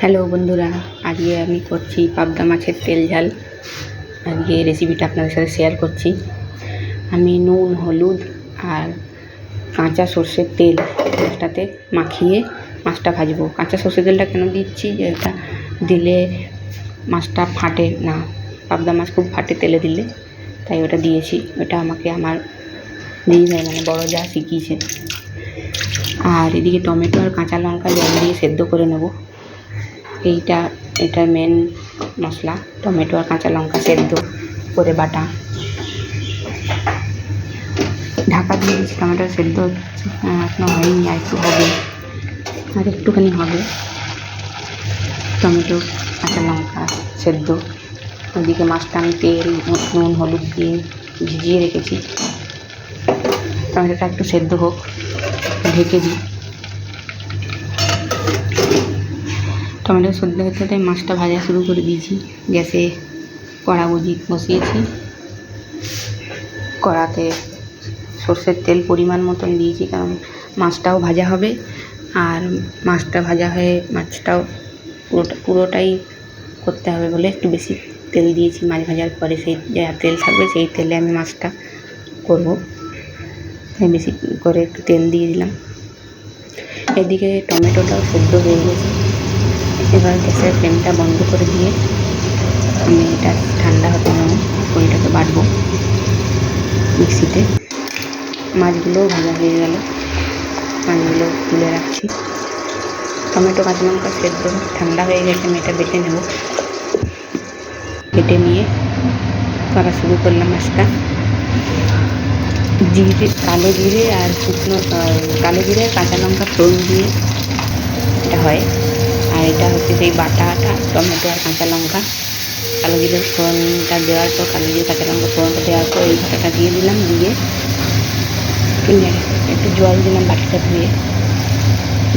Hello বন্ধুরা, আজকে আমি করছি পাবদা মাছের তেল ঝাল। আজকে রেসিপিটা আপনাদের সাথে শেয়ার করছি। আমি নুন, হলুদ আর কাঁচা সর্ষের তেল মাছটাতে মাখিয়ে মাছটা ভাজবো। কাঁচা সর্ষের তেলটা কেন দিচ্ছি? যে এটা দিলে মাছটা ফাটে না। পাবদা মাছ খুব ফাটে তেলে দিলে, তাই ওটা দিয়েছি। ওটা আমাকে আমার দিদিভাই মানে বড় যা শিখিয়েছে। আর এদিকে টমেটো আর কাঁচা লঙ্কা জল দিয়ে সেদ্ধ করে নেব। এইটা, এটা মেন মশলা, টমেটো আর কাঁচা লঙ্কা সেদ্ধ করে বাটা। ঢাকা দিয়ে দিচ্ছি টমেটো সেদ্ধ এখনও হয়নি, আর একটু হবে। আর একটুখানি হবে। টমেটো, কাঁচা লঙ্কা সেদ্ধ। ওদিকে মাছটা আমি তেল, নুন, হলুদ দিয়ে ভিজিয়ে রেখেছি। টমেটোটা একটু সেদ্ধ হোক, ঢেকে দিই। টমেটো সেদ্ধ হতে হতে মাছটা ভাজা শুরু করে দিয়েছি। গ্যাসে কড়া বুঝি বসিয়েছি। কড়াতে সর্ষের তেল পরিমাণ মতন দিয়েছি, কারণ মাছটাও ভাজা হবে। আর মাছটা ভাজা হয়ে মাছটাও পুরোটা পুরোটাই করতে হবে বলে একটু বেশি তেল দিয়েছি। মাছ ভাজার পরে সেই যা তেল থাকবে সেই তেলে আমি মাছটা করব। বেশি করে একটু তেল দিয়ে দিলাম। এদিকে টমেটোটাও সেদ্ধ হয়ে গেছে। এবার গ্যাসের ফ্লেমটা বন্ধ করে দিয়ে আমি এটা ঠান্ডা হতে দেবো ওইটাকে বাটবো মিক্সিতে। মাছগুলোও ভাজা হয়ে গেল, মাছগুলো তুলে রাখছি। টমেটো কাঁচা লঙ্কা সেদ্ধ, ঠান্ডা হয়ে গেছে, আমি এটা বেটে নেব। বেটে নিয়ে করা শুরু করলাম মাছটা জিরে, কালো জিরে আর শুকনো কালো জিরে কাঁচা লঙ্কা ফোড়ন দিয়ে এটা হয়। আর এটা হচ্ছে সেই বাটাটা টমেটো আর কাঁচা লঙ্কা। কালো জিরে ফোড়নটা দেওয়ার পর কালো জিরে, কাঁচা লঙ্কা ফোড়নটা দেওয়ার পর এই বাটাটা দিয়ে দিলাম, দিয়ে একটু জল দিলাম বাটিটা ধুয়ে।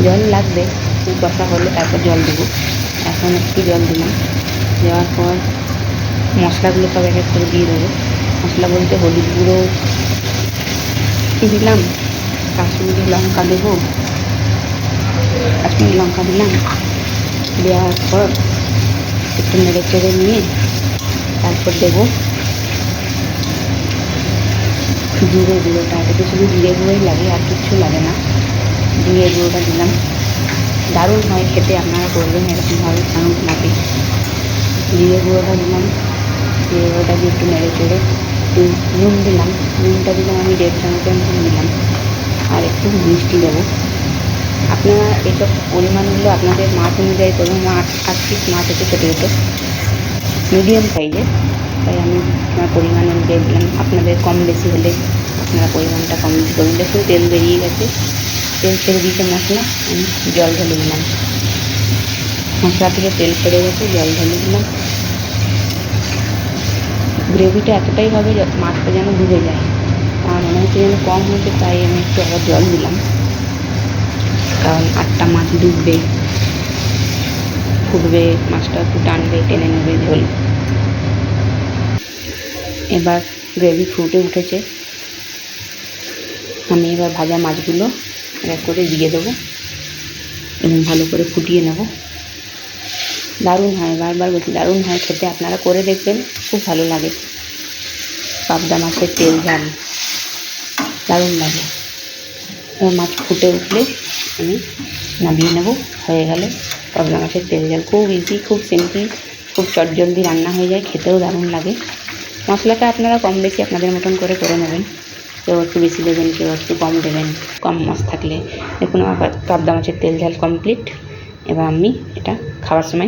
জল লাগবে কষা হলে তারপর জল দেবো। এখন একটু জল দিলাম। দেওয়ার পর মশলাগুলো সব এক এক করে দিয়ে দেবো। মশলা বলতে হলুদ গুঁড়ো দিলাম, কাশ্মীরি লঙ্কা দেবো। কাশ্মীরি লঙ্কা দিলাম। দেওয়ার পর একটু নেড়ে চেড়ে নিয়ে তারপর দেবো জিরে গুঁড়োটা। এটাতে শুধু জিরে গুঁড়োই লাগে, আর কিচ্ছু লাগে না। জিরে গুঁড়োটা দিলাম। দারুণ হয় খেতে, আপনারা করবেন এরকমভাবে, দারুণ লাগে। জিরে গুঁড়োটা দিলাম। জিরে গুঁড়োটা দিয়ে একটু নেড়ে চেড়ে একটু নুন দিলাম। নুনটা দিলাম আমি দেড় চামচের মতন দিলাম। আর একটু মিষ্টি দেবো। আপনারা এসব পরিমাণগুলো আপনাদের মাছ অনুযায়ী করুন। আমার আট পিস মাছ হচ্ছে ছোটো ছোটো। মিডিয়াম সাইজের তাই আমি আমার পরিমাণ অনুযায়ী দিলাম। আপনাদের কম বেশি হলে আপনারা পরিমাণটা কম বেশি করুন। দেখুন, তেল বেরিয়ে গেছে। তেল ছেড়ে দিয়েছে মশলা। আমি জল ঢেলে দিলাম। মশলা থেকে তেল ছেড়ে গেছে, জল ঢেলে দিলাম। গ্রেভিটা এতটাই হবে মাছটা যেন ডুবে যায়। আমার মনে হচ্ছে যেন কম হয়েছে, তাই আমি একটু আবার জল দিলাম। কারণ আটটা মাছ ডুববে, ফুটবে, মাছটা একটু টানবে, টেনে নেবে ঝোল। এবার গ্রেভি ফুটে উঠেছে। আমি এবার ভাজা মাছগুলো এক করে দিয়ে দেবো এবং ভালো করে ফুটিয়ে নেব। দারুণ হয়, বারবার বলছি দারুণ হয়, খেতে আপনারা করে দেখবেন, খুব ভালো লাগে। পাবদা মাছের তেল ঝাল, দারুণ লাগে। মাছ ফুটে উঠলে আমি নামিয়ে নেব, হয়ে গেল। পাবদা মাছের তেল ঝাল খুব ইজি খুব সিম্পল খুব চটজলদি রান্না হয়ে যায়, খেতেও দারুণ লাগে। মশলাটা আপনারা কম বেশি আপনাদের মতন করে করে নেবেন। কেউ একটু বেশি দেবেন, কেউ একটু কম দেবেন, কম মাছ থাকলে। দেখুন আমার পাবদা মাছের তেল ঝাল কমপ্লিট এবার আমি এটা খাওয়ার সময়